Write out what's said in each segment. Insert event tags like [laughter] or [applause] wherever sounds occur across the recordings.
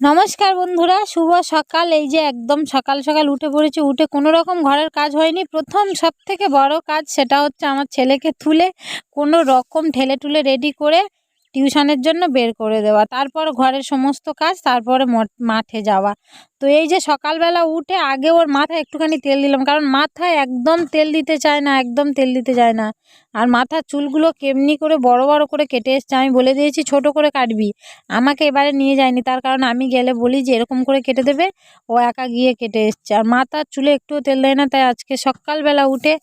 নমস্কার বন্ধুরা, শুভ সকাল। এই যে একদম সকাল সকাল উঠে পড়েছি, উঠে কোনো রকম ঘরের কাজ হয়নি। প্রথম সব থেকে বড় কাজ সেটা হচ্ছে আমার ছেলেকে তুলে কোনো রকম ঠেলে টুলে রেডি করে টিউশনের জন্য বের করে দেওয়া। তারপর ঘরের সমস্ত কাজ, তারপরে মঠ- যাওয়া। তো এই যে সকালবেলা উঠে আগে ওর মাথায় একটুখানি তেল দিলাম, কারণ মাথায় একদম তেল দিতে চায় না, একদম তেল দিতে চায় না। আর মাথার চুলগুলো কেমনি করে বড় বড় করে কেটে এসছে, আমি বলে দিয়েছি ছোট করে কাটবি। আমাকে এবারে নিয়ে যায়নি, তার কারণ আমি গেলে বলি যে এরকম করে কেটে দেবে, ও একা গিয়ে কেটে এসছে। আর মাথার চুলে একটুও তেল দেয় না, তাই আজকে সকালবেলা উঠে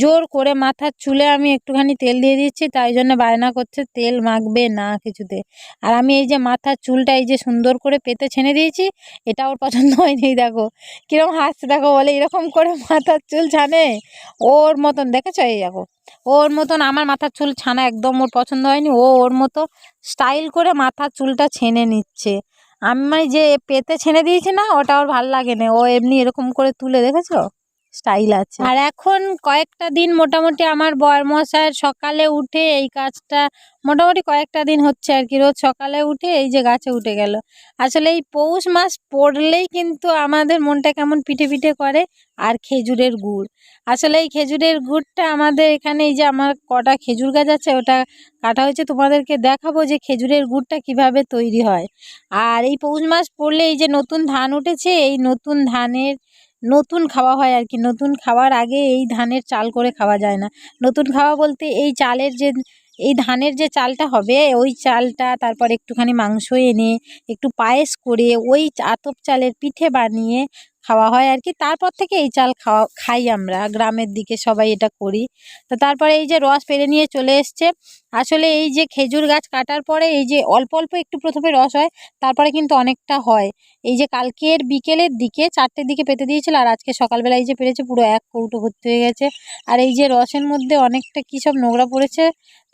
জোর করে মাথার চুলে আমি একটুখানি তেল দিয়ে দিচ্ছি, তাই জন্য বায়না করছে, তেল মাখবে না কিছুতে। আর আমি এই যে মাথার চুলটা এই যে সুন্দর করে পেতে ছেনে দিয়েছি, এটা ওর পছন্দ হয়নি এই দেখো। কীরকম হাসছে, দেখো, বলে এরকম করে মাথার চুল ছানে। ওর মতন, দেখেছ এই দেখো? ওর মতন আমার মাথার চুল ছানা একদম ওর পছন্দ হয়নি। ও ওর মতো স্টাইল করে মাথার চুলটা ছেনে নিচ্ছে। আমি যে পেতে ছেনে দিয়েছি না, ওটা ওর ভালো লাগে না ও এমনি এরকম করে তুলে, দেখেছ? স্টাইল আছে। আর এখন কয়েকটা দিন মোটামুটি আমার বরমশায়ের সকালে উঠে এই কাজটা মোটামুটি কয়েকটা দিন হচ্ছে আর কি। রোজ সকালে উঠে এই যে গাছে উঠে গেল। আসলে এই পৌষ মাস পড়লেই কিন্তু আমাদের মনটা কেমন পিঠে পিঠে করে আর খেজুরের গুড়। আসলে এই খেজুরের গুড়টা আমাদের এখানে এই যে আমার কটা খেজুর গাছ আছে ওটা কাটা হয়েছে, তোমাদেরকে দেখাবো যে খেজুরের গুড়টা কীভাবে তৈরি হয়। আর এই পৌষ মাস পড়লে এই যে নতুন ধান উঠেছে, এই নতুন ধানের নতুন খাওয়া হয় আর কি। নতুন খাওয়ার আগে এই ধানের চাল করে খাওয়া যায় না। নতুন খাওয়া বলতে এই চালের যে, এই ধানের যে চালটা হবে, ওই চালটা তারপর একটুখানি মাংস এনে, একটু পায়েস করে ওই আতপ চালের পিঠে বানিয়ে খাওয়া হয় আর কি তারপর থেকে এই চাল খাওয়া, খাই আমরা। গ্রামের দিকে সবাই এটা করি। তো তারপরে এই যে রস পেরে নিয়ে চলে এসছে। আসলে এই যে খেজুর গাছ কাটার পরে এই যে অল্প অল্প একটু প্রথমে রস হয়, তারপরে কিন্তু অনেকটা হয়। এই যে কালকের বিকেলের দিকে চারটের দিকে পেতে দিয়েছিল আর আজকে সকালবেলা এই যে পেরেছে পুরো এক কৌটো ভর্তি হয়ে গেছে। আর এই যে রসের মধ্যে অনেকটা কী সব নোংরা পড়েছে।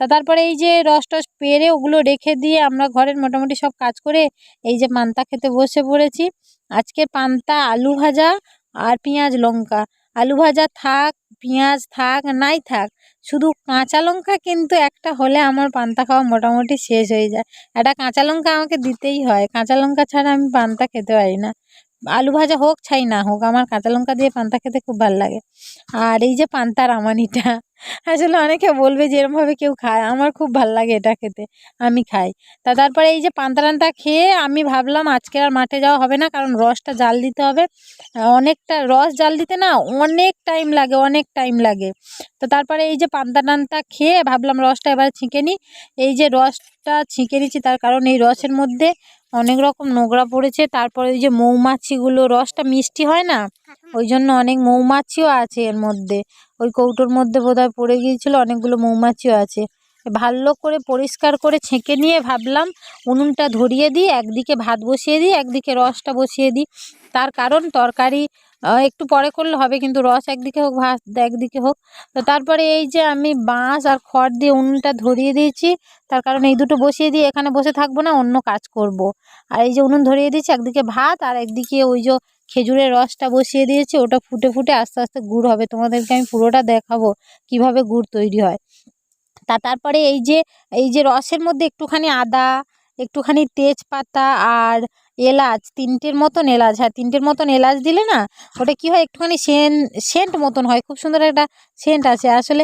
তা তারপরে এই যে রস টস পেরে ওগুলো রেখে দিয়ে আমরা ঘরের মোটামুটি সব কাজ করে এই যে মান্তা খেতে বসে পড়েছি। আজকে পান্তা, আলু ভাজা আর পেঁয়াজ লঙ্কা। আলু ভাজা থাক, পেঁয়াজ থাক, নাই থাক, শুধু কাঁচা লঙ্কা কিন্তু একটা হলে আমার পান্তা খাওয়া মোটামুটি শেষ হয়ে যায়। একটা কাঁচা লঙ্কা আমাকে দিতেই হয়, কাঁচা লঙ্কা ছাড়া আমি পান্তা খেতে পারি না। আলু ভাজা হোক, ছাই না হোক, আমার কাঁচা লঙ্কা দিয়ে পান্তা খেতে খুব ভালো লাগে। আর এই যে পান্তা রামানিটা, আসলে অনেকে বলবে যে এরমভাবে কেউ খায়, আমার খুব ভালো লাগে এটা খেতে, আমি খাই। তা তারপরে এই যে পান্তা টান্তা খেয়ে আমি ভাবলাম আজকে আর মাঠে যাওয়া হবে না, কারণ রসটা জাল দিতে হবে। অনেকটা রস জাল দিতে না অনেক টাইম লাগে, অনেক টাইম লাগে। তো তারপরে এই যে পান্তা টান্তা খেয়ে ভাবলাম রসটা এবার ছিঁকে নিই। এই যে রসটা ছিঁকে নিচ্ছি, তার কারণ এই রসের মধ্যে অনেক রকম নোংরা পড়েছে। তারপরে ওই যে মৌমাছিগুলো রসটা মিষ্টি হয় না? ওই জন্য অনেক মৌমাছিও আছে এর মধ্যে। ওই কৌটোর মধ্যে বোধ হয় পড়ে গিয়েছিল অনেকগুলো মৌমাছিও আছে। ভালো করে পরিষ্কার করে ছেঁকে নিয়ে ভাবলাম উনুনটা ধরিয়ে দিই একদিকে ভাত বসিয়ে দিই একদিকে রসটা বসিয়ে দিই। তার কারণ তরকারি একটু পরে করলে হবে, কিন্তু রস একদিকে হোক, ভাত একদিকে হোক। তো তারপরে এই যে আমি বাঁশ আর খড় দিয়ে উনুনটা ধরিয়ে দিয়েছি, তার কারণ এই দুটো বসিয়ে দিয়ে এখানে বসে থাকব না, অন্য কাজ করব। আর এই যে উনুন ধরিয়ে দিয়েছি, একদিকে ভাত আর একদিকে ওই যে খেজুরের রসটা বসিয়ে দিয়েছি, ওটা ফুটে ফুটে আস্তে আস্তে গুড় হবে। তোমাদেরকে আমি পুরোটা দেখাবো কীভাবে গুড় তৈরি হয়। তা তারপরে এই যে এই যে রসের মধ্যে একটুখানি আদা, একটুখানি তেজপাতা আর এলাচ, তিনটের মতন এলাচ হ্যাঁ তিনটের মতন এলাচ দিলে না ওটা কি হয় একটুখানি সেন্ট সেন্ট মতন হয়, খুব সুন্দর একটা সেন্ট আছে। আসলে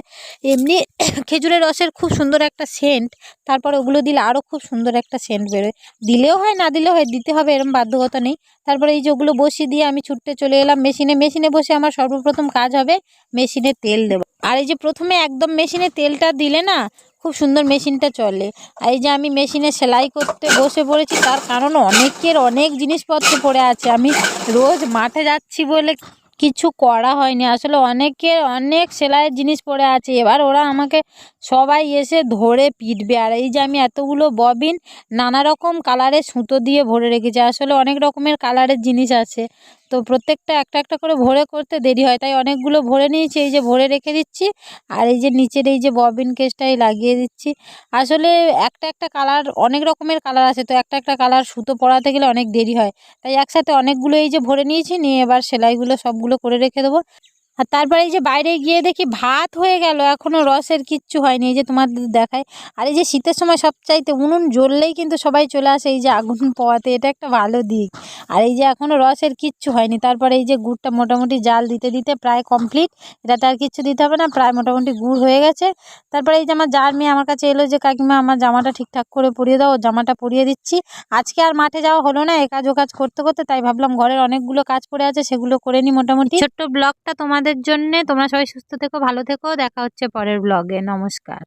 এমনি [coughs] খেজুরের রসের খুব সুন্দর একটা সেন্ট, তারপর ওগুলো দিলে আরও খুব সুন্দর একটা সেন্ট বেরোয়। দিলেও হয়, না দিলেও হয়, দিতে হবে, এরম বাধ্যকতা নেই। তারপরে এই যে ওগুলো বসিয়ে দিয়ে আমি ছুটতে চলে এলাম, মেশিনে মেশিনে বসে আমার সর্বপ্রথম কাজ হবে মেশিনে তেল দেবো। আর এই যে প্রথমে একদম মেশিনে তেলটা দিলে না খুব সুন্দর মেশিনটা চলে। আর এই যে আমি মেশিনে সেলাই করতে বসে পড়েছি, তার কারণ অনেকের অনেক জিনিসপত্র পড়ে আছে। আমি রোজ মাঠে যাচ্ছি বলে কিছু করা হয়নি। আসলে অনেকের অনেক সেলাইয়ের জিনিস পড়ে আছে। এবার ওরা আমাকে সবাই এসে ধরে পিটবে। আর এই যে আমি এতগুলো ববিন নানা রকম কালারের সুতো দিয়ে ভরে রেখেছি। আসলে অনেক রকমের কালারের জিনিস আছে। তো প্রত্যেকটা একটা একটা করে ভরে করতে দেরি হয়। তাই অনেকগুলো ভরে নিয়েছি, এই যে ভরে রেখে দিচ্ছি আর এই যে নিচের এই যে ববিন কেসটাই লাগিয়ে দিচ্ছি। আসলে একটা একটা কালার অনেক রকমের কালার আছে, তো একটা একটা কালার সুতো পরাতে গেলে অনেক দেরি হয়। তাই একসাথে অনেকগুলো এই যে ভরে নিয়েছি, নিয়ে এবার সেলাইগুলো সবগুলো করে রেখে দেবো। আর তারপরে এই যে বাইরে গিয়ে দেখি ভাত হয়ে গেল এখনও রসের কিচ্ছু হয়নি, এই যে তোমাদের দেখায় আর এই যে শীতের সময় সব চাইতে উনুন জ্বললেই কিন্তু সবাই চলে আসে, এই যে আগুন [laughs] পোয়াতে এটা একটা ভালো দিক। আর এই যে এখনও রসের কিচ্ছু হয়নি, তারপরে এই যে গুড়টা মোটামুটি জাল দিতে দিতে প্রায় কমপ্লিট এটাতে আর কিচ্ছু দিতে হবে না, প্রায় মোটামুটি গুড় হয়ে গেছে। তারপরে এই যে আমার যার মেয়ে আমার কাছে এলো যে, কাকিমা, আমার জামাটা ঠিকঠাক করে পরিয়ে দাও জামাটা পরিয়ে দিচ্ছি। আজকে আর মাঠে যাওয়া হলো না, এ কাজ, ও কাজ করতে করতে, তাই ভাবলাম ঘরের অনেকগুলো কাজ পড়ে আছে, সেগুলো করে নিই মোটামুটি। ছোট্ট ব্লগটা তোমাদের জন্যে। তোমরা সবাই সুস্থ থেকো ভালো থেকো। দেখা হচ্ছে পরের ব্লগে নমস্কার।